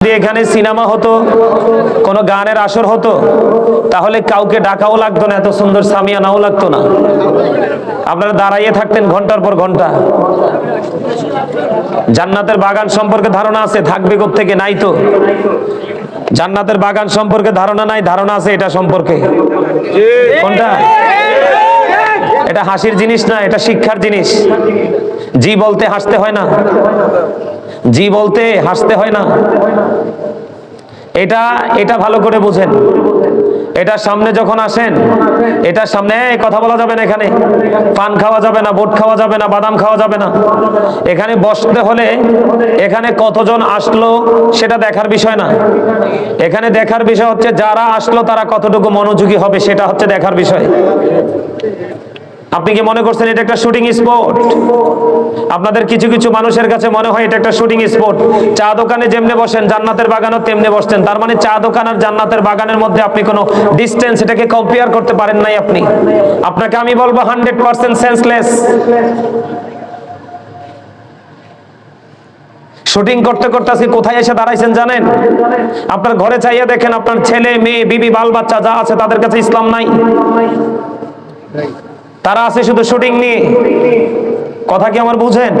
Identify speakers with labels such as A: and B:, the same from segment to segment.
A: এখানে সিনেমা হতো, কোনো গানের আসর হতো, তাহলে কাউকে ডাকাও লাগতো না, এত সুন্দর সামিয়ানাও লাগতো না। আপনারা দাঁড়াইয়ে থাকতেন ঘণ্টার পর ঘণ্টা। জান্নাতের বাগান সম্পর্কে ধারণা আছে, থাকবে থেকে নাই তো। জান্নাতের বাগান সম্পর্কে ধারণা নাই, ধারণা আছে এটা সম্পর্কে। কোনটা? এটা হাসির জিনিস না, এটা শিক্ষার জিনিস। জি বলতে হাসতে হয় না। জি বলতে হাসতে হয় না। এটা এটা ভালো করে বুঝেন। এটার সামনে যখন আসেন এটার সামনে কথা বলা যাবে না এখানে। পান খাওয়া যাবে না, বোট খাওয়া যাবে না, বাদাম খাওয়া যাবে না। এখানে বসতে হলে এখানে কতজন আসলো সেটা দেখার বিষয় না। এখানে দেখার বিষয় হচ্ছে যারা আসলো তারা কতটুকু মনোযোগী হবে সেটা হচ্ছে দেখার বিষয়। আপনি কি মনে করছেন এটা একটা শুটিং স্পট আপনাদের কিছু কিছু মানুষের কাছে মনে হয় এটা একটা শুটিং স্পট চা দোকানে যেমনে বসেন, জান্নাতের বাগানও তেমনি বসতেন। তার মানে চা দোকান আর জান্নাতের বাগানের মধ্যে আপনি কোনো ডিস্টেন্স এটাকে কম্পেয়ার করতে পারেন নাই আপনি। আপনাকে আমি বলব হান্ড্রেড পার্সেন্ট সেন্সলেস শুটিং করতে করতে আজকে কোথায় এসে দাঁড়াইছেন জানেন? আপনার ঘরে চাইয়া দেখেন আপনার ছেলে, মেয়ে, বিবি, বাল বাচ্চা যা আছে তাদের কাছে ইসলাম নাই। তারা আছে শুধু শুটিং নিয়ে। কথা কি আমার বুঝেন?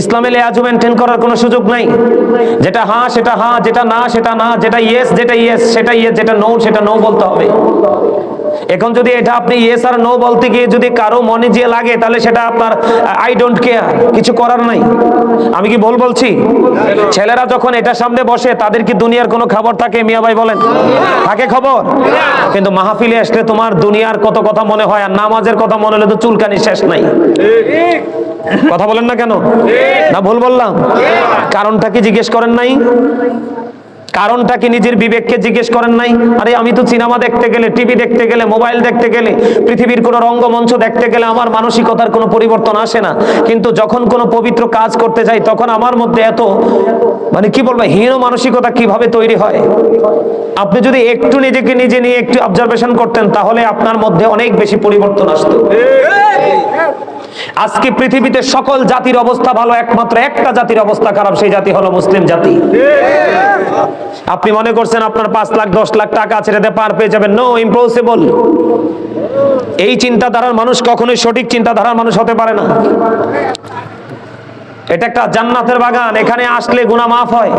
A: ইসলামে লেয়াজু মেনটেন করার কোনো সুযোগ নাই। যেটা হ্যাঁ সেটা হ্যাঁ যেটা না, সেটা না, যেটা ইয়েস যেটা ইয়েস সেটা ইয়েস যেটা নো সেটা নো বলতে হবে। এখন যদি এটা আপনি ইয়েস আর নো বলতে গিয়ে যদি কারও মনে যে লাগে, তাহলে সেটা আপনার আই ডোন্ট কেয়ার কিছু করার নাই। আমি কি ভুল বলছি? ছেলেরা যখন এটা সামনে বসে, তাদের কি দুনিয়ার কোনো খবর থাকে? মিয়া ভাই বলেন। থাকে খবর? কিন্তু মাহফিলে আসলে তোমার দুনিয়ার কত কথা মনে হয়, আর নামাজের কথা মনে হলে তো চুলকানি শেষ নাই। কথা বলেন না কেন? না ভুল বললাম। কারণটা কি জিজ্ঞেস করেন নাই? কারণটা কি নিজের বিবেককে জিজ্ঞেস করেন নাই? আরে আমি তো সিনেমা দেখতে গেলে, টিভি দেখতে গেলে, মোবাইল দেখতে গেলে, পৃথিবীর কোনো রঙ্গমঞ্চ দেখতে গেলে আমার মানসিকতার কোনো পরিবর্তন আসে না। কিন্তু যখন কোনো পবিত্র কাজ করতে যাই, তখন আমার মধ্যে এত মানে কি বলব, হীন মানসিকতা কীভাবে তৈরি হয়? আপনি যদি একটু নিজেকে নিজে নিয়ে একটু অবজারভেশন করতেন, তাহলে আপনার মধ্যে অনেক বেশি পরিবর্তন আসতো। আজকে পৃথিবীতে সকল জাতির অবস্থা ভালো, একমাত্র একটা জাতির অবস্থা খারাপ, সেই জাতি হলো মুসলিম জাতি। আপনি মনে করছেন আপনার পাঁচ লাখ, দশ লাখ টাকা ছেড়ে দিয়ে পার পেয়ে যাবেন? নো ইম্পসিবল এই চিন্তাধারার মানুষ কখনোই সঠিক চিন্তাধারার মানুষ হতে পারে না। এটা একটা জান্নাতের বাগান, এখানে আসলে গুনাহ মাফ হয়।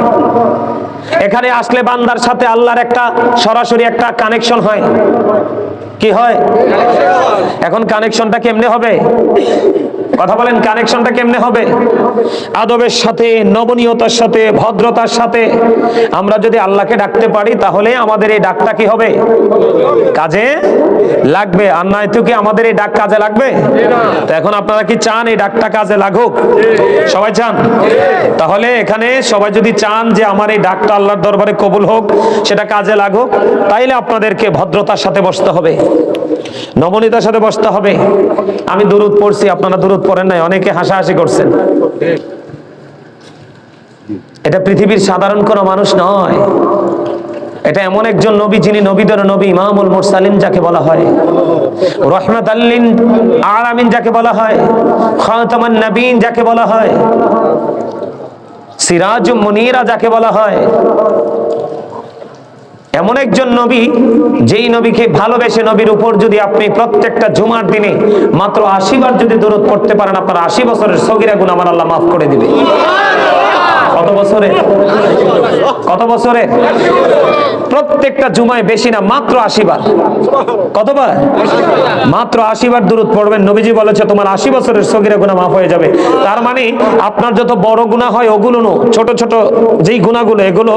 A: এখানে আসলে বান্দার সাথে আল্লাহর একটা সরাসরি একটা কানেকশন হয়। কি হয়? এখন কানেকশনটা কেমনে হবে? কথা বলেন কানেকশনটা কেমনে হবে? আদবের সাথে নবনীয়তার সাথে, ভদ্রতার সাথে। আমরা যদি আল্লাহকে ডাকতে পারি, তাহলে আমাদের এই ডাকটা কি হবে? কাজে লাগবে। আর নয় তো কি আমাদের এই ডাক কাজে লাগবে? তো এখন আপনারা কি চান এই ডাকটা কাজে লাগুক? সবাই চান? তাহলে এখানে সবাই যদি চান যে আমার এই ডাকটা আল্লাহর দরবারে কবুল হোক, সেটা কাজে লাগুক, তাইলে আপনাদেরকে ভদ্রতার সাথে বসতে হবে। নবনীতার সাথে বসতে হবে। আমি দূরত পড়ছি, আপনারা দূরত পড়েন নাই, অনেকে হাসাহাসি করছেন। এটা পৃথিবীর সাধারণ কোনো মানুষ নয়। এটা এমন একজন নবী যিনি নবীদের নবী, ইমামুল মুরসালিম যাকে বলা হয়। রহমত আল্লিন আলামিন যাকে বলা হয়। খাতামান নবীন যাকে বলা হয়। সিরাজ মুনিরা যাকে বলা হয়। এমন একজন নবী, যেই নবীকে ভালোবেসে নবীর উপর যদি আপনি প্রত্যেকটা জুমার দিনে মাত্র আশি বার যদি দূরত করতে পারেন, আপনার আশি বছরের সগিরা গুণ আমার আল্লাহ মাফ করে দিবে। কত বছরে? কত বছরে? প্রত্যেকটা জুমায় বেশি না, মাত্র আশি বার কতবার? মাত্র আশি বার দূরত পড়বেন। নবীজি বলেছে, তোমার আশি বছরের সগিরা গুণা মাফ হয়ে যাবে। তার মানে আপনার যত বড় গুণা হয়, ওগুলো নো। ছোট ছোট যেই গুণাগুলো এগুলো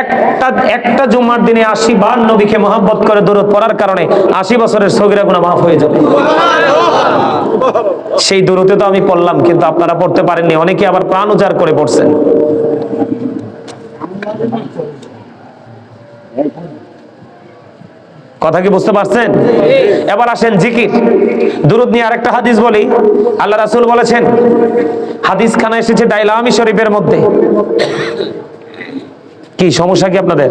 A: একটা একটা জুমার দিনে আশি বার নবীকে মহাব্বত করে দূরত পড়ার কারণে আশি বছরের সগিরা গুণা মাফ হয়ে যাবে। সেই দূরতে তো আমি পড়লাম, কিন্তু আপনারা পড়তে পারেননি। অনেকে আবার প্রাণ উজাড় করে পড়ছেন। কথা কি বুঝতে পারছেন? এবার আসেন জিকির। দুরুদ নিয়ে আরেকটা হাদিস বলি। আল্লাহ রাসুল বলেছেন হাদিস খানা এসেছে দাইলামি শরীফের মধ্যে। কি, সমস্যা কি আপনাদের?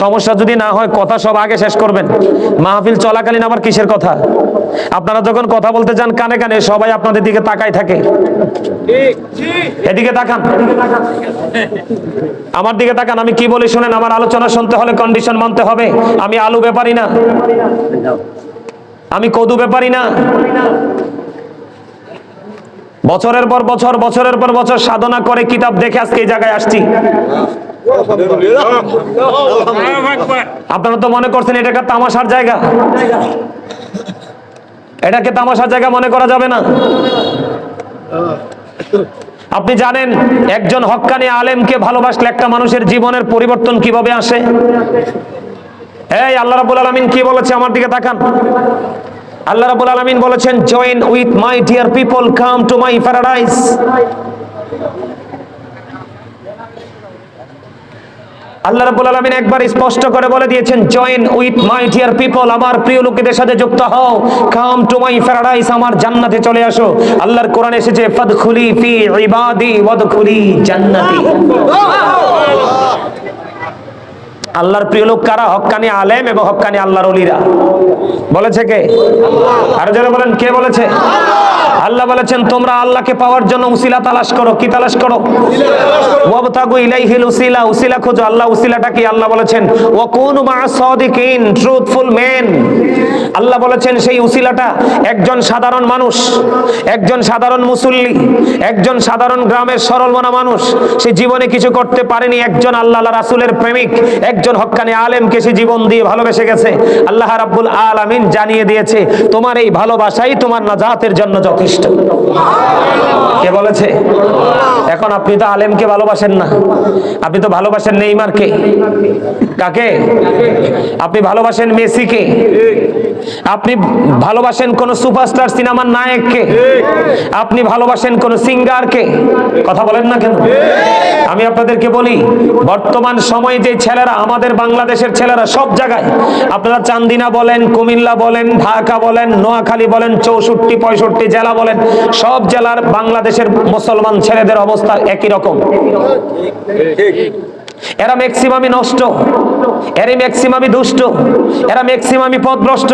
A: সমস্যা যদি না হয়, কথা সব আগে শেষ করবেন। মাহফিল চলাকালীন আমার কিসের কথা? আপনারা যখন কথা বলতে যান, কানে কানে সবাই আপনাদের দিকে তাকাই থাকে। এদিকে তাকান। আমার দিকে তাকান, আমি কি বলি শুনেন, আমার আলোচনা শুনতে হলে কন্ডিশন মানতে হবে। আমি আলু ব্যাপারি না। আমি কদু ব্যাপারি না। বছরের পর বছর, বছরের পর বছর সাধনা করে কিতাব দেখে আজকে এই জায়গায় আসছি। আপনারা তো মনে করছেন এটা একটা তামাশার জায়গা। এটাকে তামাশার জায়গা মনে করা যাবে না। আপনি জানেন, একজন হক্কানি আলেমকে ভালোবাসলে একটা মানুষের জীবনের পরিবর্তন কীভাবে আসে? এই, আল্লাহ রাবুল আলমিন কি বলেছে আমার দিকে তাকান। আল্লাহ রাবুল আলমিন বলেছেন join with my dear people come to my paradise আল্লাহ রাব্বুল আলামিন একবার স্পষ্ট করে বলে দিয়েছেন join with my dear people আমার প্রিয় লোকেদের সাথে যুক্ত হও। কাম টু মাই প্যারাডাইস আমার জান্নাতে চলে আসো। আল্লাহর কোরআন এসেছে, ফাদখুলি ফি ইবাদি ওয়াদখুলি জান্নাতি। আল্লাহর প্রিয় লোক কারা? হক্কানি আলেম এবং হক্কানি আল্লাহর ওলিরা। বলেছে কে? আর যারা বলেন, কে বলেছে? আল্লাহ বলেছেন, তোমরা আল্লাহকে পাওয়ার জন্য উসিলা তালাশ করো। কি তালাশ করো? ওয়াবতাগু ইলাইহিল উসিলা উসিলা খোঁজো। আল্লাহ উসিলাটা কি? আল্লাহ বলেছেন ওয়া কুনু মা সাদিকিন, ট্রুথফুল মেন আল্লাহ বলেছেন, সেই উসিলাটা একজন সাধারণ মানুষ, একজন সাধারণ মুসল্লি, একজন সাধারণ গ্রামের সরল মনা মানুষ। সে জীবনে কিছু করতে পারেনি, একজন আল্লাহ রাসূলের প্রেমিক একজন হক্কানি আলেমকে সে জীবন দিয়ে ভালোবেসে গেছে? আল্লাহ রাব্বুল আলামিন জানিয়ে দিয়েছে, তোমার এই ভালোবাসাই তোমার নাজাতের জন্য যথেষ্ট। কে বলেছে? এখন আপনি তো আলেমকে ভালোবাসেন না। আপনি তো ভালোবাসেন নেইমারকে। কাকে? আপনি ভালোবাসেন মেসিকে। আপনি ভালোবাসেন কোন সুপারস্টার, সিনেমার নায়ককে? আপনি ভালোবাসেন কোন সিঙ্গারকে? কথা বলেন না কেন? আমি আপনাদেরকে বলি, বর্তমান সময়ে যে ছেলেরা, আমাদের বাংলাদেশের ছেলেরা সব জায়গায়, আপনারা চান্দিনা বলেন, কুমিল্লা বলেন, ঢাকা বলেন, নোয়াখালী বলেন, চৌষট্টি, পঁয়ষট্টি জেলা বলেন, সব জেলার বাংলাদেশের মুসলমান ছেলেদের অবস্থা একই রকম। এরা ম্যাক্সিমামই নষ্ট। এরই ম্যাক্সিমামই দুষ্ট। এরা ম্যাক্সিমামই পথভ্রষ্ট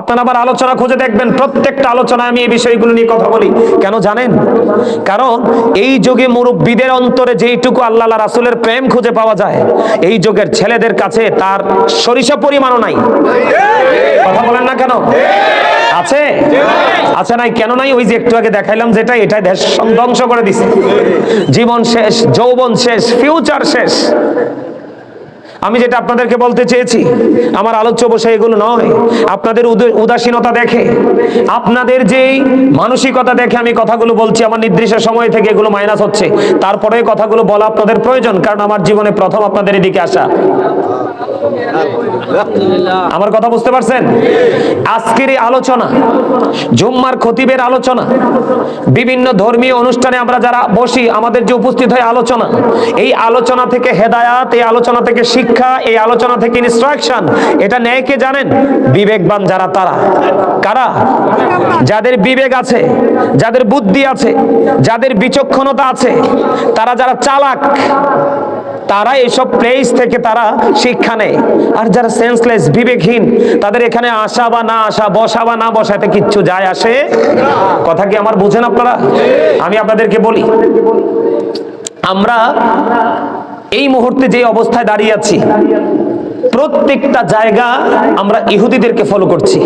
A: আপনারা আবার আলোচনা খুঁজে দেখবেন, প্রত্যেকটা আলোচনায় আমি এই বিষয়গুলো নিয়ে কথা বলি। কেন জানেন? কারণ এই যুগে মুরব্বীদের অন্তরে যেইটুকু আল্লাহ রাসূলের প্রেম খুঁজে পাওয়া যায়, এই যুগের ছেলেদের কাছে তার সরিষা পরিমাণও নাই। কথা বলেন না কেন? আছে? আছে নাই? কেন নাই? ওই যে একটু আগে দেখাইলাম যেটা এটাই দেশ ধ্বংস করে দিছে। জীবন শেষ, যৌবন শেষ ফিউচার শেষ। আমি যেটা আপনাদেরকে বলতে চেয়েছি, আমার আলোচ্য বসে এগুলো নয়। আপনাদের উদ- উদাসীনতা দেখে, আপনাদের যেই মানসিকতা দেখে আমি কথাগুলো বলছি, আমার নির্দিষ্ট সময় থেকে এগুলো মাইনাস হচ্ছে। তারপরে কথাগুলো বলা আপনাদের প্রয়োজন, কারণ আমার জীবনে প্রথম আপনাদের এদিকে আসা। আমার কথা বুঝতে পারছেন? আজকের আলোচনা, জুম্মার খতিবের আলোচনা, বিভিন্ন ধর্মীয় অনুষ্ঠানে আমরা যারা বসি, আমাদের যে উপস্থিত হয় আলোচনা, এই আলোচনা থেকে হেদায়াত, এই আলোচনা থেকে শিক্ষা, এই আলোচনা থেকে ইনস্ট্রাকশন এটা নেয় কে জানেন? বিবেকবান যারা তারা। কারা? যাদের বিবেক আছে, যাদের বুদ্ধি আছে, যাদের বিচক্ষণতা আছে, তারা যারা চালাক তারা এইসব প্লেস থেকে তারা শিক্ষা নেয়। আর যারা সেন্সলেস বিবেকহীন, তাদের এখানে আসা বা না আসা, বসা বা না বসাতে কিচ্ছু যায় আসে কথা কি আমার বুঝেন আপনারা? আমি আপনাদেরকে বলি, আমরা এই মুহূর্তে যে অবস্থায় দাঁড়িয়ে আছি, প্রত্যেকটা জায়গা আমরা ইহুদিদেরকে ফলো করছি।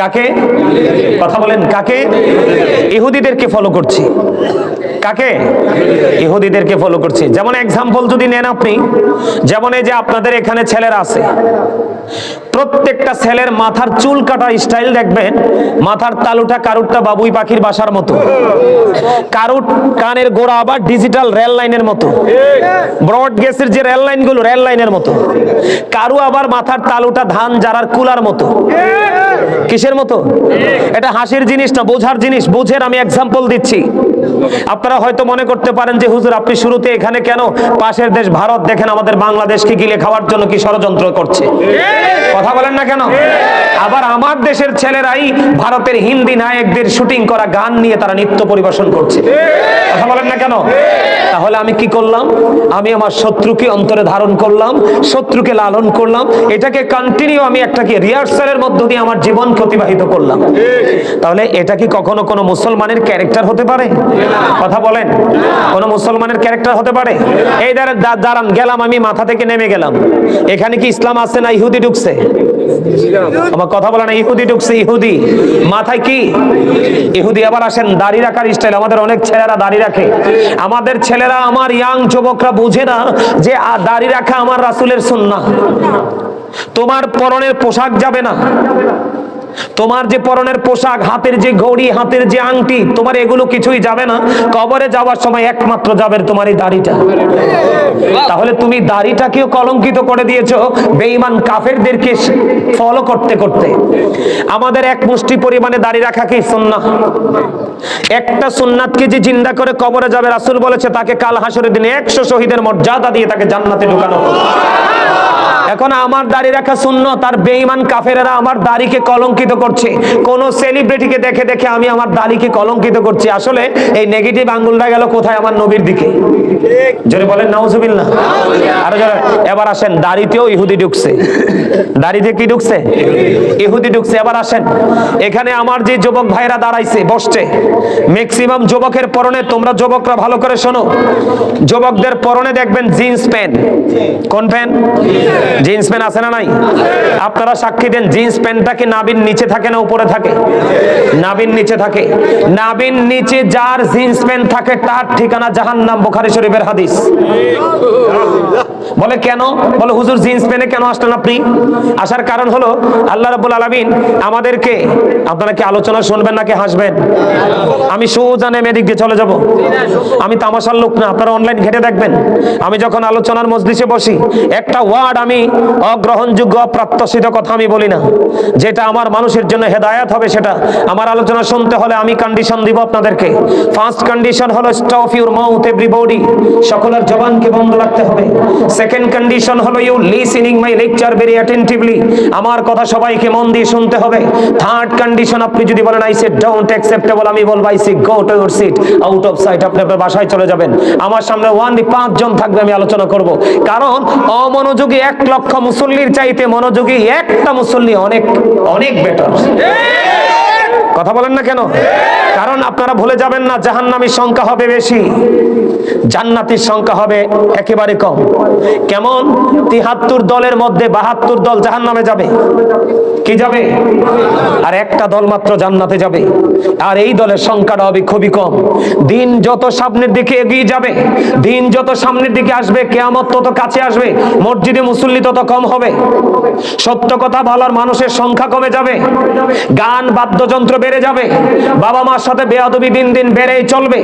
A: কাকে? কথা বলেন, কাকে? ইহুদিদেরকে ফলো করছি। কাকে? ইহুদিদেরকে ফলো করছে। যেমন এক্সাম্পল যদি নেন আপনি, যেমন এই যে আপনাদের এখানে ছেলেরা আছে, প্রত্যেকটা ছেলের মাথার চুল কাটা স্টাইল দেখবেন, মাথার তালুটা কারুরটা বাবুই পাখির বাসার মতো। কারুর কানের গোড়া আবার ডিজিটাল রেল লাইনের মতো। ব্রড গেসের যে রেল লাইনগুলো রেল লাইনের মতো। কারু আবার মাথার তালুটা ধান, জারার কুলার মতো। কিসের মতো? এটা হাসির জিনিস না, বোঝার জিনিস। বুঝের আমি এক্সাম্পল দিচ্ছি। আপনারা হয়তো মনে করতে পারেন যে, হুজুর, আপনি শুরুতে এখানে কেন পাশের দেশ ভারত দেখেন, আমাদের বাংলাদেশকে গিলে খাওয়ার জন্য কি ষড়যন্ত্র করছে? কথা বলেন না কেন? আবার আমার দেশের ছেলেরাই ভারতের হিন্দি নায়কদের শুটিং করা গান নিয়ে তারা নৃত্য পরিবেশন করছে। কথা বলেন না কেন? তাহলে আমি কি করলাম? আমি আমার শত্রুকে অন্তরে ধারণ করলাম, শত্রুকে লালন করলাম। এটাকে কন্টিনিউ আমি একটা একটাকে রিহার্সালের মধ্য দিয়ে আমার জীবন জীবনকে অতিবাহিত করলাম। তাহলে এটা কি কখনো কোনো মুসলমানের ক্যারেক্টার হতে পারে? কথা বলেন। কোনো মুসলমানের ক্যারেক্টার হতে পারে? এই দাঁড়ান গেলাম আমি মাথা থেকে নেমে গেলাম। এখানে কি ইসলাম আছে না ইহুদি ঢুকছে? আমার কথা বলে না ইহুদি ঢুকছে ইহুদি। মাথায় কি? ইহুদি আবার আসেন দাড়ি রাখার স্টাইল আমাদের অনেক ছেলেরা দাড়ি রাখে। আমাদের ছেলেরা আমার ইয়াং যুবকরা বুঝে না যে দাড়ি রাখা আমার রাসুলের সুন্নাহ। তোমার পরনের পোশাক যাবে না। তোমার যে পরনের পোশাক, হাতের যে ঘড়ি, হাতের যে আংটি, তোমার এগুলো কিছুই যাবে না। কবরে যাওয়ার সময় একমাত্র যাবে তোমার এই দাড়িটা। তাহলে তুমি দাড়িটাকেও কলঙ্কিত করে দিয়েছ বেঈমান কাফেরদেরকে ফলো করতে করতে। আমাদের এক মুষ্টি পরিমাণে দাড়ি রাখা কি সুন্নাহ? একটা সুন্নাতকে যে জিন্দা করে কবরে যাবে, রাসূল বলেছে তাকে কাল হাসরের দিনে একশো শহীদের মর্যাদা দিয়ে তাকে জান্নাতে ঢুকানো। হবে। এখন আমার দাড়ি রাখা শূন্য, তার বেঈমান কাফেরেরা আমার দাড়িকে কলঙ্কিত করছে। কোন সেলিব্রিটিকে দেখে দেখে আমি আমার দাড়িকে কলঙ্কিত করছি। আসলে এই নেগেটিভ আঙ্গুলটা গেল কোথায় আমার নবীর দিকে? জোরে বলেন, নাউজুবিল্লাহ। আরও জোরে, এবার আসেন, দাড়িতেও ইহুদি ঢুকছে। দাড়িতে কি ঢুকছে? ইহুদি ঢুকছে, এবার আসেন। এখানে আমার যে যুবক ভাইরা দাঁড়াইছে, বসছে। ম্যাক্সিমাম যুবকের পরনে, তোমরা যুবকরা ভালো করে শোনো। যুবকদের পরনে দেখবেন জিন্স প্যান্ট কোন প্যান্ট জিন্স প্যান্ট আছে না নাই? আপনারা সাক্ষী দেন, জিন্স প্যান্টটা কি নাবিন নিচে থাকে না উপরে থাকে? নাবিন নিচে থাকে। নাবিন নিচে যার জিন্স প্যান্ট থাকে, তার ঠিকানা জাহান্নাম, বুখারী শরীফের হাদিস। বলে, কেন? বলে, হুজুর, জিন্স প্যান্টে কেন আসলেন আপনি? আসার কারণ হলো, আল্লাহ রাব্বুল আলামিন আমাদেরকে, আপনারা কি আলোচনা শুনবেন নাকি হাসবেন? আমি সোজা নেমে এদিক দিয়ে চলে যাব। আমি তামাশার লোক না, আপনারা অনলাইন ঘেটে দেখবেন। আমি যখন আলোচনার মজলিসে বসি, একটা ওয়ার্ড আমি অগ্রহণযোগ্য অপ্রাপ্তসিত কথা আমি বলি না। যেটা আমার মানুষের জন্য হেদায়াত হবে সেটা। আমার আলোচনা শুনতে হলে আমি কন্ডিশন দিব আপনাদেরকে। ফার্স্ট কন্ডিশন হলো স্টপ ইউর মাউথ এভরিবডি সকলের জবানকে বন্ধ রাখতে হবে। সেকেন্ড কন্ডিশন হলো you listening my lecture very attentively আমার কথা সবাইকে মন দিয়ে শুনতে হবে। থার্ড কন্ডিশন আপনি যদি বলেন আই সে ডোন্ট অ্যাকসেপ্টেবল আমি বলব I say go to your seat out of sight আপনি আপনার বাসায় চলে যাবেন। আমার সামনে ওয়ানলি পাঁচজন থাকবে, আমি আলোচনা করব। কারণ অমনোযোগী এক লক্ষ মুসল্লির চাইতে মনোযোগী একটা মুসল্লি অনেক অনেক বেটার কথা বলেন না কেন? কারণ আপনারা ভুলে যাবেন না, জাহান্নামীর সংখ্যা হবে বেশি। জান্নাতির সংখ্যা হবে একেবারে কম। কেমন? তিহাত্তর দলের মধ্যে বাহাত্তর দল জাহান্নামে যাবে। কি যাবে? আর একটা দল মাত্র জান্নাতে যাবে। আর এই দলের সংখ্যাটা হবে খুবই কম। দিন যত সামনের দিকে এগিয়ে যাবে, দিন যত সামনের দিকে আসবে, কেয়ামত তত কাছে আসবে, মসজিদে মুসল্লি তত কম হবে। সত্য কথা বলার মানুষের সংখ্যা কমে যাবে। গান, বাদ্যযন্ত্র বেড়ে যাবে। বাবা মার সাথে বেয়াদবি দিন দিন বেড়েই চলবে।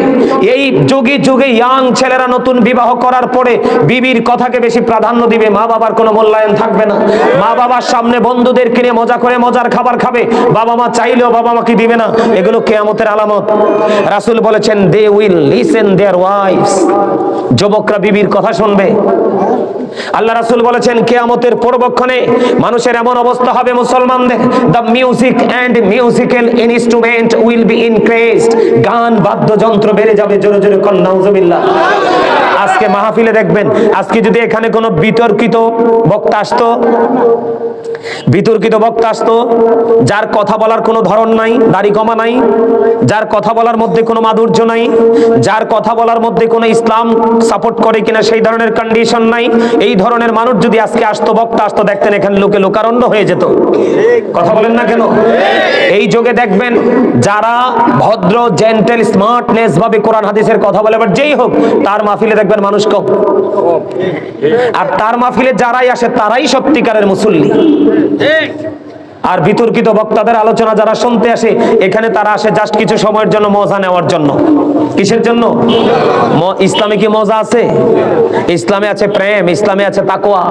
A: এই যুগে যুগে ইয়াং ছেলেরা নতুন বিবাহ করার পরে বিবির কথাকে বেশি প্রাধান্য দিবে মা বাবার কোনো মূল্যায়ন থাকবে না। মা বাবার সামনে বন্ধুদের কিনে মজা করে মজার খাবার খাবে বাবা মা চাইলেও বাবা মা কি দিবে না? এগুলো কেয়ামতের আলামত। রাসূল বলেছেন they will listen their wives যুবকরা বিবির কথা শুনবে। আল্লাহ রাসুল বলেছেন, কেয়ামতের পূর্বক্ষণে মানুষের এমন অবস্থা হবে মুসলমানদের। The music and musical instrument will be increased গান, বাদ্যযন্ত্র বেড়ে যাবে, জোরে জোরে কন্যা আজকে মাহফিলে দেখবেন, আজকে যদি এখানে কোনো বিতর্কিত বক্তা আসতো, বিতর্কিত বক্তা আসতো, যার কথা বলার কোনো ধরন নাই, দাড়ি কমা নাই, যার কথা বলার মধ্যে কোনো মাধুর্য নাই, যার কথা বলার মধ্যে কোনো ইসলাম সাপোর্ট করে কিনা সেই ধরনের কন্ডিশন নাই, এই ধরনের মানুষ যদি আজকে আসতো, বক্তা আসতো, দেখতেন এখানে লোকে লোকারণ্য হয়ে যেত। কথা বলেন না কেন? এই যুগে দেখবেন, যারা ভদ্র জেন্টেল স্মার্টনেস ভাবে কোরআন, হাদিসের কথা বলে আবার যেই হোক, তার মাহফিলে দেখবেন মানুষ কম। আর তার মাহফিলে যারাই আসে তারাই সত্যিকারের মুসল্লি। আর বিতর্কিত বক্তাদের আলোচনা যারা শুনতে আসে, এখানে তারা আসে জাস্ট কিছু সময়ের জন্য মজা নেওয়ার জন্য। কিসের জন্য? ইসলামে কি মজা আছে? ইসলামে আছে প্রেম, ইসলামে আছে তাকোয়া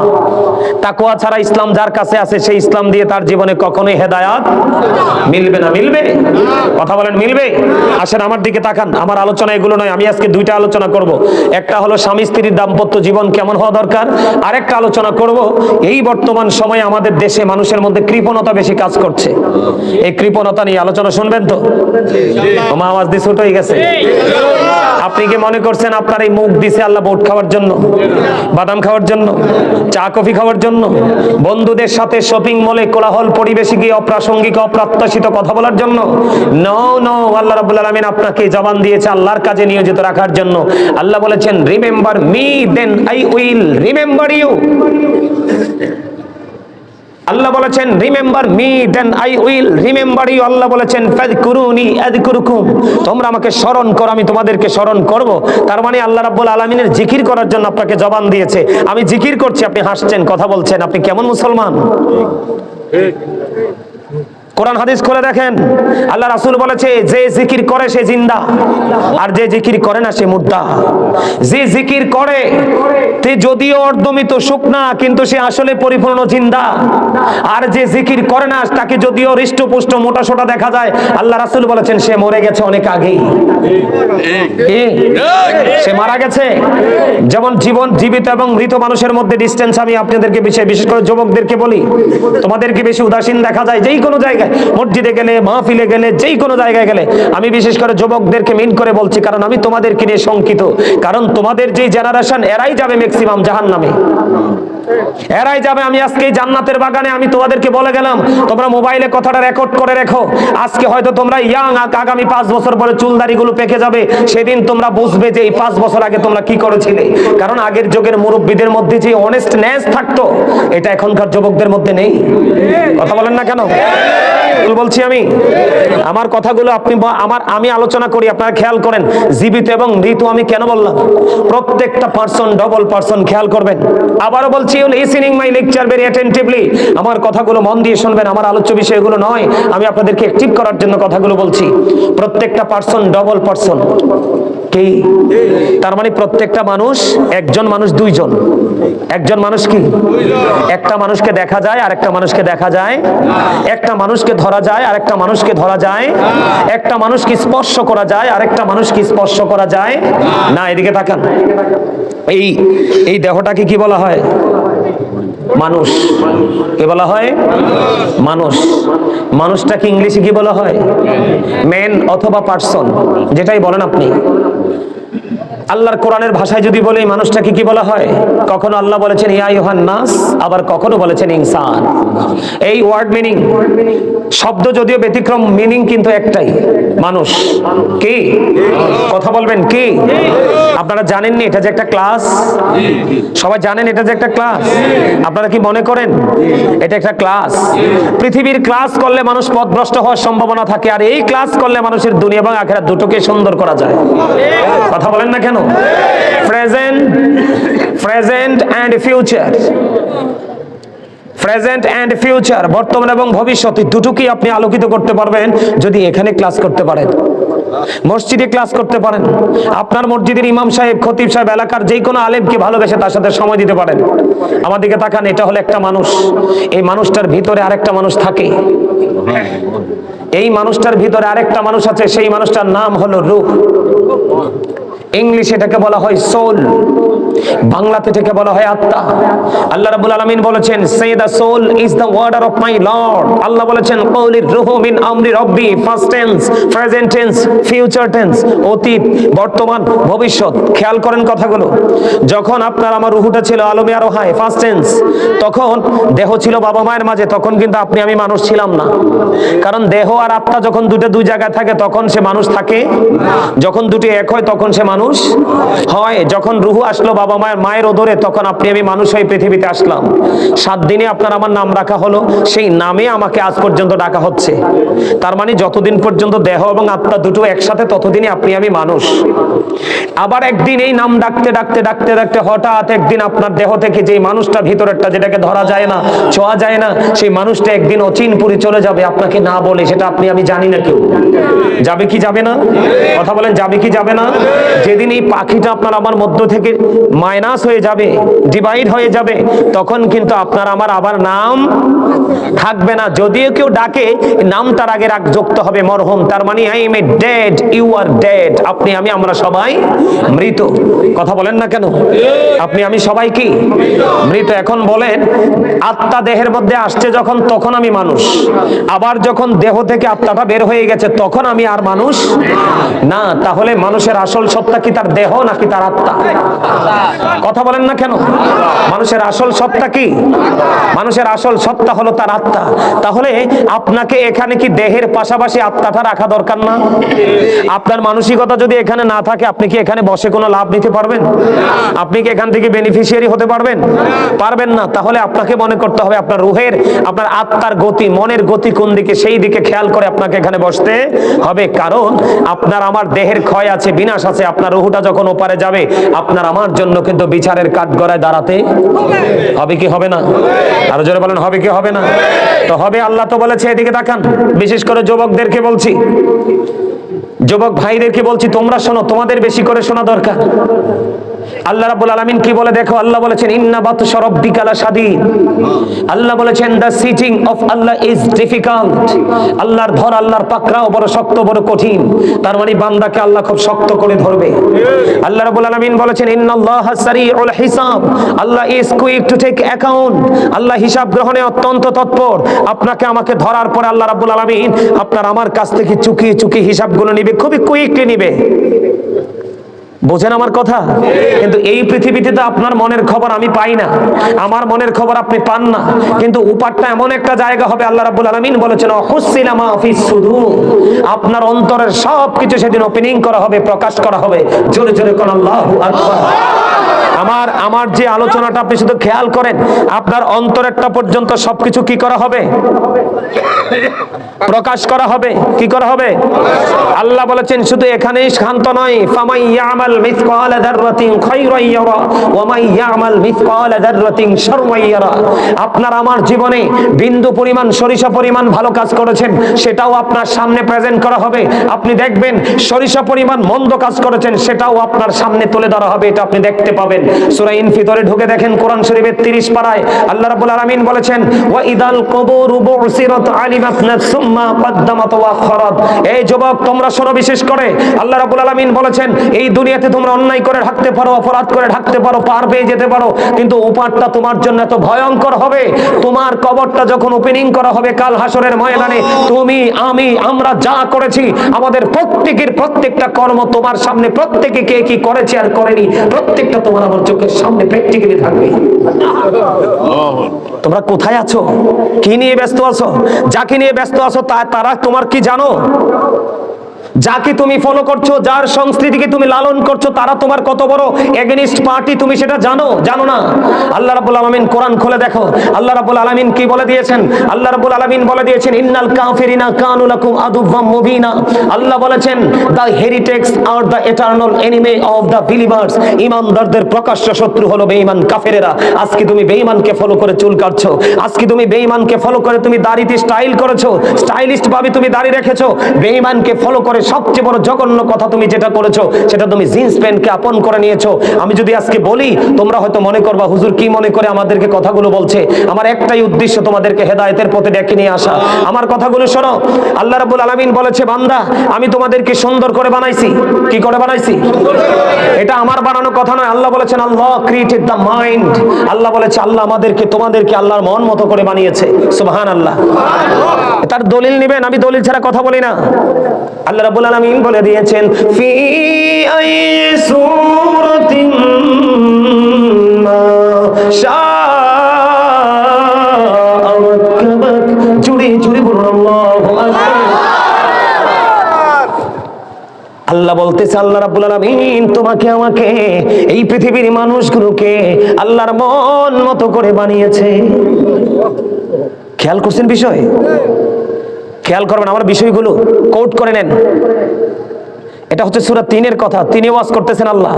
A: তাকোয়া ছাড়া ইসলাম যার কাছে আছে, সেই ইসলাম দিয়ে তার জীবনে কখনোই হেদায়াত মিলবে না। মিলবে? কথা বলেন, মিলবে? আসেন, আমার দিকে তাকান। আমার আলোচনা এগুলো নয়, আমি আজকে দুইটা আলোচনা করব। একটা হলো স্বামী স্ত্রীর দাম্পত্য জীবন কেমন হওয়া দরকার? আরেকটা আলোচনা করব, এই বর্তমান সময়ে আমাদের দেশে মানুষের মধ্যে কৃপণতা বেশি কাজ করছে। এই কৃপণতা নিয়ে আলোচনা শুনবেন তো? আওয়াজ দিয়ে ছোট হয়ে গেছে। আপনি কি মনে করছেন আপনার এই মুখ দিছে আল্লাহ বোট খাওয়ার জন্য, বাদাম খাওয়ার জন্য, চা, কফি খাওয়ার জন্য? বন্ধুদের সাথে শপিং মলে কোলাহল পরিবেশে গিয়ে অপ্রাসঙ্গিক, অপ্রত্যাশিত কথা বলার জন্য? নো নো আল্লাহ রাব্বুল আলামিন আপনাকে জবান দিয়েছে আল্লাহর কাজে নিয়োজিত রাখার জন্য। আল্লাহ বলেছেন remember me then I will remember you আল্লাহ বলেছেন remember me then I will remember you আল্লাহ বলেছেন ফাযকুরুনি আযকুরুকুম তোমরা আমাকে স্মরণ করো, আমি তোমাদেরকে স্মরণ করব। তার মানে আল্লাহ রাব্বুল আলামিনের জিকির করার জন্য আপনাকে জবান দিয়েছে। আমি জিকির করছি, আপনি হাসছেন, কথা বলছেন, আপনি কেমন মুসলমান? কোরআন হাদিস খুলে দেখেন। আল্লাহ রাসূল বলেছে, যে জিকির করে সে জিন্দা, আর যে জিকির করে না সে মুর্দা যে জিকির করে যদিও অর্ধমিত শুকনা কিন্তু সে আসলে পরিপূর্ণ জিন্দা। আর যে জিকির করে না, তাকে যদিও হৃষ্টপুষ্ট মোটা সোটা দেখা যায়, আল্লাহ রাসূল বলেছেন, সে মরে গেছে অনেক আগেই। সে মারা গেছে? যেমন জীবন, জীবিত এবং মৃত মানুষের মধ্যে ডিস্টেন্স আমি আপনাদেরকে বিশেষ বিশেষ করে যুবকদেরকে বলি, তোমাদেরকে বেশি উদাসীন দেখা যায়, যেই কোনো জায়গায়। মসজিদে গেলে, মাহফিলে গেলে যেই কোনো জায়গায় গেলে, আমি বিশেষ করে যুবকদেরকে মিন করে বলছি, কারণ আমি তোমাদেরকে নিয়ে শঙ্কিত। কারণ তোমাদের যে জেনারেশন এরাই যাবে ম্যাক্সিমাম জাহান নামে এরাই যাবে, আমি আজকে জান্নাতের বাগানে আমি তোমাদেরকে বলে গেলাম, তোমরা মোবাইলে কথাটা রেকর্ড করে রেখো। আজকে হয়তো তোমরা ইয়াং আগামী পাঁচ বছর পরে চুলদারিগুলো পেকে যাবে, সেদিন তোমরা বুঝবে যে এই পাঁচ বছর আগে তোমরা কি করেছিলে। কারণ আগের যুগের মুরব্বীদের মধ্যে যে অনেস্ট অনেস্টনেস থাকতো, এটা এখনকার যুবকদের মধ্যে নেই। কথা বলেন না কেন? বলছি আমি? আমার কথাগুলো আপনি আমার, আমি আলোচনা করি, আপনারা খেয়াল করেন। জীবিত এবং মৃত আমি কেন বললাম? প্রত্যেকটা পার্সন ডবল পার্সন খেয়াল করবেন। আবারও বলছি listening my lecture very attentively আমার কথাগুলো মন দিয়ে শুনবেন, আমার আলোচ্য বিষয়গুলো নয়। আমি আপনাদেরকে অ্যাক্টিভ করার জন্য কথাগুলো বলছি। প্রত্যেকটা পার্সন ডবল পার্সন কি? তার মানে প্রত্যেকটা মানুষ, একজন মানুষ, দুইজন। একজন মানুষ কি? একটা মানুষকে দেখা যায় আর একটা মানুষকে দেখা যায়। একটা মানুষকে ধরা যায় আর একটা মানুষকে ধরা যায়। একটা মানুষকে স্পর্শ করা যায় আর একটা মানুষকে স্পর্শ করা যায়। না, এদিকে তাকান। এই এই দেহটাকে কি বলা হয়? মানুষ। কি বলা হয়? মানুষ। মানুষটাকে ইংলিশে কি বলা হয়? ম্যান অথবা পার্সন, যেটাই বলেন আপনি। আল্লাহর কোরআনের ভাষায় যদি বলি মানুষটাকে কি বলা হয়? কখনো আল্লাহ বলেছেন, ইয়া ইউহান নাস আবার কখনো বলেছেন, ইনসান এই ওয়ার্ড মিনিং, শব্দ যদিও ব্যতিক্রম, মিনিং কিন্তু একটাই। মানুষ। কি? কথা বলবেন, কি? আপনারা জানেননি এটা যে একটা ক্লাস? সবাই জানেন এটা যে একটা ক্লাস? আপনারা কি মনে করেন? এটা একটা ক্লাস। পৃথিবীর ক্লাস করলে মানুষ পথভ্রষ্ট হওয়ার সম্ভাবনা থাকে, আর এই ক্লাস করলে মানুষের দুনিয়া এবং আখেরাত দুটোকে সুন্দর করা যায়। কথা বলেন না কেন? Present present and future present and future, বর্তমান এবং ভবিষ্যৎ দুটোকেই আপনি আলোকিত করতে পারবেন যদি এখানে ক্লাস করতে পারেন। মসজিদে ক্লাস করতে পারেন। আপনার মসজিদের ইমাম সাহেব, খতিব সাহেব, এলাকার যে কোনো আলেমকে ভালোবেসে তার সাথে সময় দিতে পারেন। আমার দিকে তাকান, এটা হলো একটা মানুষ। এই মানুষটার ভিতরে আরেকটা মানুষ থাকে। এই মানুষটার ভিতরে আরেকটা মানুষ আছে, সেই মানুষটার নাম হলো রূহ। ইংলিশ এটাকে বলা হয় সোল। বাংলাতে এটাকে বলা হয় আত্মা, আল্লাহ রাব্বুল আলামিন বলেছেন say the soul is the warder of my lord. আল্লাহ বলেছেন কওলির রুহু মিন আমরি রব্বি first tense present tense future tense অতীত, বর্তমান, ভবিষ্যৎ। খেয়াল করেন কথাগুলো। যখন আপনার আমার রুহুটা ছিল আলমে আরও হায় ফার্স্ট টেন্স তখন দেহ ছিল বাবা মায়ের মাঝে, তখন কিন্তু আপনি আমি মানুষ ছিলাম না। কারণ দেহ আর আত্মা যখন দুটো দুই জায়গায় থাকে, তখন সে মানুষ থাকে। যখন দুটি এক হয়, তখন সে মানুষ হয়। যখন রুহু আসলো বাবা মায়ের মায়ের ওদরে তখন আপনি, আমি মানুষ হয়ে পৃথিবীতে আসলাম। সাত দিনে আপনার আমার নাম রাখা হলো, সেই নামে আমাকে আজ পর্যন্ত ডাকা হচ্ছে। তার মানে যতদিন পর্যন্ত দেহ এবং আত্মা দুটো একসাথে, ততদিনই আপনি, আমি মানুষ। আবার একদিন এই নাম ডাকতে ডাকতে ডাকতে ডাকতে হঠাৎ একদিন আপনার দেহ থেকে যে মানুষটা ভিতরেরটা যেটাকে ধরা যায় না, ছোঁয়া যায় না, সেই মানুষটা একদিন অচিন অচিনপুরে চলে যাবে। আপনাকে না বলে, সেটা আপনি, আমি জানি না কেউ। যাবে কি যাবে না? কথা বলেন, যাবে কি যাবে না? যেদিন এই পাখিটা আপনার আমার মধ্য থেকে মাইনাস হয়ে যাবে ডিভাইড হয়ে যাবে, তখন কিন্তু আপনার আমার আবার নাম থাকবে না। যদিও কেউ ডাকে নামটার আগে রাগ যুক্ত হবে, মরহুম। তার মানে I am a dead you are dead আপনি, আমি, আমরা সবাই মৃত। কথা বলেন না কেন? আপনি, আমি সবাই কি? মৃত। এখন বলেন, আত্মা দেহের মধ্যে আসছে যখন, তখন আমি মানুষ। আবার যখন দেহ থেকে আত্মাটা বের হয়ে গেছে, তখন আমি আর মানুষ না। তাহলে মানুষের আসল সত্তা কি তার দেহ নাকি তার আত্মা? কথা বলেন না কেন? মানুষের আসল সত্তা কি? মানুষের আসল সত্তা হলো তার আত্মা। তাহলে আপনাকে এখানে কি দেহের পাশাপাশি আত্মাটা রাখা দরকার না? আপনার মানসিকতা যদি এখানে না থাকে, আপনি কি এখানে বসে কোনো লাভ নিতে পারবেন? আপনি কি এখান থেকে বেনিফিশিয়ারি হতে পারবেন? পারবেন না। তাহলে আপনাকে মনে করতে হবে আপনার রুহের, আপনার আত্মার গতি, মনের গতি কোন দিকে, সেই দিকে খেয়াল করে আপনাকে এখানে বসতে হবে। কারণ আপনার আমার দেহের ক্ষয় আছে, বিনাশ আছে। আপনার রুহুটা যখন ওপারে যাবে, আপনার আমার জন্য কিন্তু বিচারের কাঠগড়ায় দাঁড়াতে হবে কি হবে না? আরও জোরে বলেন, হবে কি হবে না? তো হবে, আল্লাহ তো বলেছে, এদিকে দেখান বিশেষ করে যুবকদেরকে বলছি। যুবক ভাইদেরকে বলছি, তোমরা শোনো, তোমাদের বেশি করে শোনা দরকার। আল্লাহ রাব্বুল আলামিন কি বলে দেখো? আল্লাহ বলেছেন, ইন্না বাতশা রাব্বিকা লাশাদীদ। আল্লাহ বলেছেন the sitting of Allah is difficult আল্লাহর ধর, আল্লাহর পাকড়াও বড় শক্ত, বড় কঠিন। তার মানে বান্দাকে আল্লাহ খুব শক্ত করে ধরবে। আল্লাহ রাব্বুল আলামিন বলেছেন, ইন্নাল্লাহ সারিউল হিসাব। Allah is quick to take account আল্লাহ হিসাব গ্রহণে অত্যন্ত তৎপর। আপনাকে আমাকে ধরার পরে আল্লাহ রাব্বুল আলামিন আপনার আমার কাছ থেকে চুকিয়ে চুকিয়ে হিসাবগুলো নিবে, খুবই কুইকলি নিবে। বোঝেন আমার কথা? কিন্তু এই পৃথিবীতে তো আপনার মনের খবর আমি পাই না। আমার মনের খবর আপনি পান না। কিন্তু উপারটা এমন একটা জায়গা হবে, আল্লাহ রাব্বুল আলামিন বলেছেন অহুসিলা মা ফিস সুদুর। আপনার অন্তরের সবকিছু সেদিন ওপেনিং করা হবে, প্রকাশ করা হবে। জোরে জোরে কোন আল্লাহু আকবার। আমার আমার যে আলোচনাটা আপনি শুধু খেয়াল করেন, আপনার অন্তরেরটা পর্যন্ত সবকিছু কি করা হবে? প্রকাশ করা হবে? কি করা হবে? আল্লাহ বলেছেন, শুধু এখানেই শান্ত নয়, ফামাই ইয়ামাল মিসকাল যাররাতিন খায়রান ইয়ারা ওয়া মাই ইয়ামাল মিসকাল যাররাতিন শাররান ইয়ারা। আপনার আমার জীবনে বিন্দু পরিমাণ, সরিষা পরিমাণ ভালো কাজ করেছেন, সেটাও আপনার সামনে প্রেজেন্ট করা হবে। আপনি দেখবেন, সরিষা পরিমাণ মন্দ কাজ করেছেন, সেটাও আপনার সামনে তুলে ধরা হবে, এটা আপনি দেখতে পাবেন। সূরা ইনফিতরে ঢুকে দেখেন কোরআন শরীফের 30 পারায় আল্লাহ রাব্বুল আলামিন বলেছেন, ওয়া ইদাল বুসিরাত আলিমাত ওয়া আখরাত। এই যুবক, তোমরা শোনো বিশেষ করে, আল্লাহ রাব্বুল আলামিন বলেছেন, এই দুনিয়াতে তোমরা অন্যায় করে পারো, অপরাধ করে পারো, পার পেয়ে যেতে পারো, কিন্তু তোমার জন্য এত ভয়ঙ্কর হবে। তোমার কবরটা যখন ওপেনিং করা হবে কাল হাসরের ময়দানে, তুমি, আমি, আমরা যা করেছি, আমাদের প্রত্যেকের প্রত্যেকটা কর্ম তোমার সামনে, প্রত্যেকে কে কি করেছে আর করেনি, প্রত্যেকটা তোমার আমার চোখের সামনে প্র্যাকটিক্যালি থাকবে। তোমরা কোথায় আছো? কি নিয়ে ব্যস্ত আছো? যাকে নিয়ে ব্যস্ত আছো তা তারা তোমার কি জানো? যাকে তুমি ফলো করছ, যার সংস্কৃতিকে তুমি লালন করছ, তারা তোমার কত বড় এগেনিস্ট পার্টি তুমি সেটা জানো? জানো না? আল্লাহ রাব্বুল আলামিন কোরআন খুলে দেখো। আল্লাহ রাব্বুল আলামিন কি বলে দিয়েছেন? আল্লাহ রাব্বুল আলামিন বলে দিয়েছেন, ইন্নাল কাফিরিনা কানু লাকুম আদুওয়াম মুবিনা। আল্লাহ বলেছেন the heretics are the eternal enemy of the believers ইমানদারদের প্রকাশ্য শত্রু হলো বেঈমান কাফেরেরা। আজকে তুমি বেঈমানকে ফলো করে চুল কাটছো। আজকে তুমি বেঈমানকে ফলো করে তুমি দাড়িতে স্টাইল করেছ। স্টাইলিস্ট ভাবে তুমি দাড়ি রেখেছো। বেঈমানকে ফলো করে সবচেয়ে বড় জঘন্য কথা তুমি যেটা করেছ, সেটা তুমি জিন্স প্যান্টকে আপন করে নিয়েছো। আমি যদি আজকে বলি, তোমরা হয়তো মনে করবা, হুজুর কি মনে করে আমাদেরকে কথাগুলো বলছে? আমার একটাই উদ্দেশ্য তোমাদেরকে হেদায়েতের পথে ডেকে নিয়ে আসা। আমার কথাগুলো শোনো। আল্লাহ রাব্বুল আলামিন বলেছে, বান্দা, আমি তোমাদেরকে সুন্দর করে বানাইছি। কি করে বানাইছি? এটা আমার বানানো কথা নয়। আল্লাহ বলেছেন, আল্লাহ ক্রিয়েটেড দ্য মাইন্ড আল্লাহ বলেছে, আল্লাহ আমাদেরকে, তোমাদেরকে আল্লাহর মন মতো করে বানিয়েছে। সুবহান আল্লাহ তার দলিল নেবেন? আমি দলিল ছাড়া কথা বলি না। আল্লাহ রাব্বুল আলামিন বলে দিয়েছেন, ফি আই সূরাতিন মা আল্লাহ বলতেছে, আল্লাহ রাব্বুল আলামিন তোমাকে আমাকে এই পৃথিবীর মানুষগুলোকে আল্লাহর মন মতো করে বানিয়েছে। খেয়াল করছেন বিষয়? খেয়াল করবেন, আমার বিষয়গুলো কোট করে নেন। এটা হচ্ছে সুরা তিনের কথা, তিনি ওয়াজ করতেছেন আল্লাহ।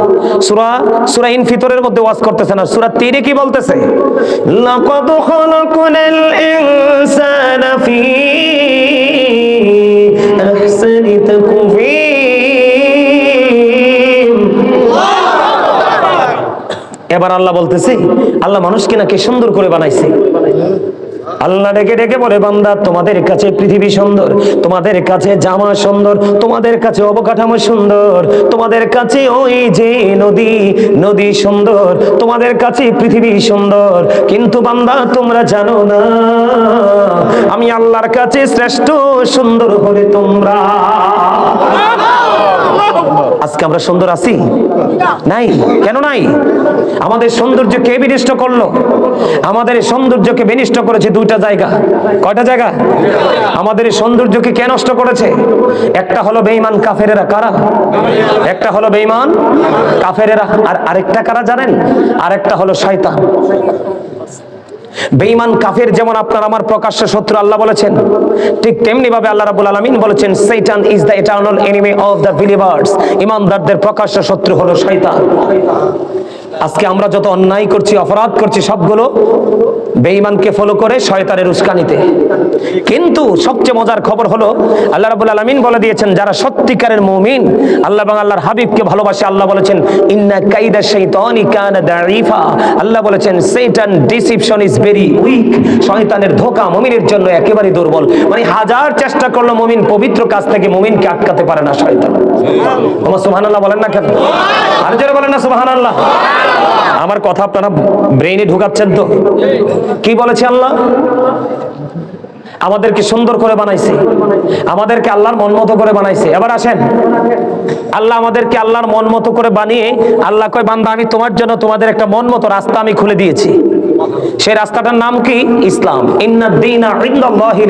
A: সুরা সুরা ইন ফিতরের মধ্যে ওয়াজ করতেছেন আর সুরা তিনে কি বলতেছে? লাকাদ খালাকনাল ইনসানা ফি আহসানি তাকওয়িম এবার আল্লাহ বলতেছে, আল্লাহ মানুষকে নাকি সুন্দর করে বানাইছে। আল্লাহ ডেকে ডেকে বলে, বান্দা, তোমাদের কাছে পৃথিবী সুন্দর, তোমাদের কাছে জামা সুন্দর, তোমাদের কাছে অবকাঠামো সুন্দর, তোমাদের কাছে ওই যে নদী নদী সুন্দর, তোমাদের কাছে পৃথিবী সুন্দর। কিন্তু বান্দা, তোমরা জানো না, আমি আল্লাহর কাছে শ্রেষ্ঠ সুন্দর হলে তোমরা আজকে আমরা সুন্দর আছি? নাই। কেন নাই? আমাদের সৌন্দর্য কে বিনিষ্ট করল। আমাদের এই সৌন্দর্যকে বিনিষ্ট করেছে দুইটা জায়গা। কয়টা জায়গা? আমাদের এই সৌন্দর্যকে কে নষ্ট করেছে? একটা হলো বেঈমান কাফেরেরা। কারা? একটা হলো বেঈমান কাফেরেরা। আর আরেকটা কারা জানেন? আরেকটা হলো শয়তান। বেঈমান কাফের যেমন আপনার আমার প্রকাশ্য শত্রু আল্লাহ বলেছেন, ঠিক তেমনি ভাবে আল্লাহ রাব্বুল আলামিন বলেছেন Satan is the eternal enemy of the believers ইমানদারদের প্রকাশ্য শত্রু হলো শয়তান। আজকে আমরা যত অন্যায় করছি অপরাধ করছি সবগুলো বেঈমানকে ফলো করে শয়তানের উস্কানিতে। কিন্তু সবচেয়ে মজার খবর হলো আল্লাহ রাব্বুল আলামিন বলে দিয়েছেন যারা সত্যিকারের মুমিন আল্লাহ এবং আল্লাহর হাবিবকে ভালোবাসে আল্লাহ বলেছেন ইন্না কাইদা শাইতানি কানা দাঈফা। আল্লাহ বলেছেন Satan deception is very weak. শয়তানের ধোঁকা মুমিনের জন্য একেবারে দুর্বল। মানে হাজার চেষ্টা করল মুমিন পবিত্র কাজ থেকে মুমিনকে আটকাতে পারে না শয়তান। সুবহানাল্লাহ। বলেন না কেন? আর যারা বলেন না সুবহানাল্লাহ। আমার কথা আপনারা ব্রেইনে ঢুকাচ্ছেন তো? কি বলেছে আল্লাহ? আমাদেরকে সুন্দর করে বানাইছে। আমাদেরকে আল্লাহর মন মতো করে বানাইছে। এবার আসেন। আল্লাহ আমাদেরকে আল্লাহর মন মতো করে বানিয়ে আল্লাহ কয়, বান্দা, আমি তোমার জন্য তোমাদের একটা মন মতো রাস্তা আমি খুলে দিয়েছি। সেই রাস্তাটার নাম কি? ইসলাম।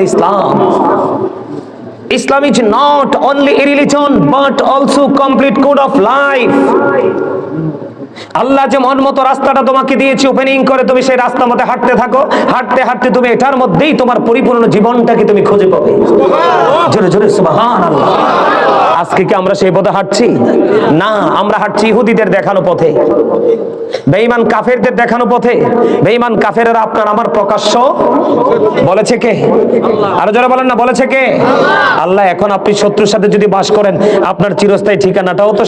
A: ইসলাম। Islam is not only a religion but also complete code of life. আল্লাহ যে মন মতো রাস্তাটা তোমাকে দিয়েছে ওপেনিং করে, তুমি সেই রাস্তা মতো হাঁটতে থাকো। হাঁটতে হাঁটতে তুমি এটার মধ্যেই তোমার পরিপূর্ণ জীবনটাকে তুমি খুঁজে পাবে। জোরে জোরে সুবহান আল্লাহ আজকে কি আমরা সেই পথে হাঁটছি? না, আমরা হাঁটছি ইহুদিদের দেখানো পথে। বেঈমান কাফেরদের দেখানো পথে। বেঈমান কাফেরেরা আপনার আমার প্রকাশ্য বলেছে কে? আরও যারা বলেন না, বলেছে কে? আল্লাহ, এখন আপনি শত্রুর সাথে যদি বাস করেন, আপনার চিরস্থায়ী ঠিকানাটাও তো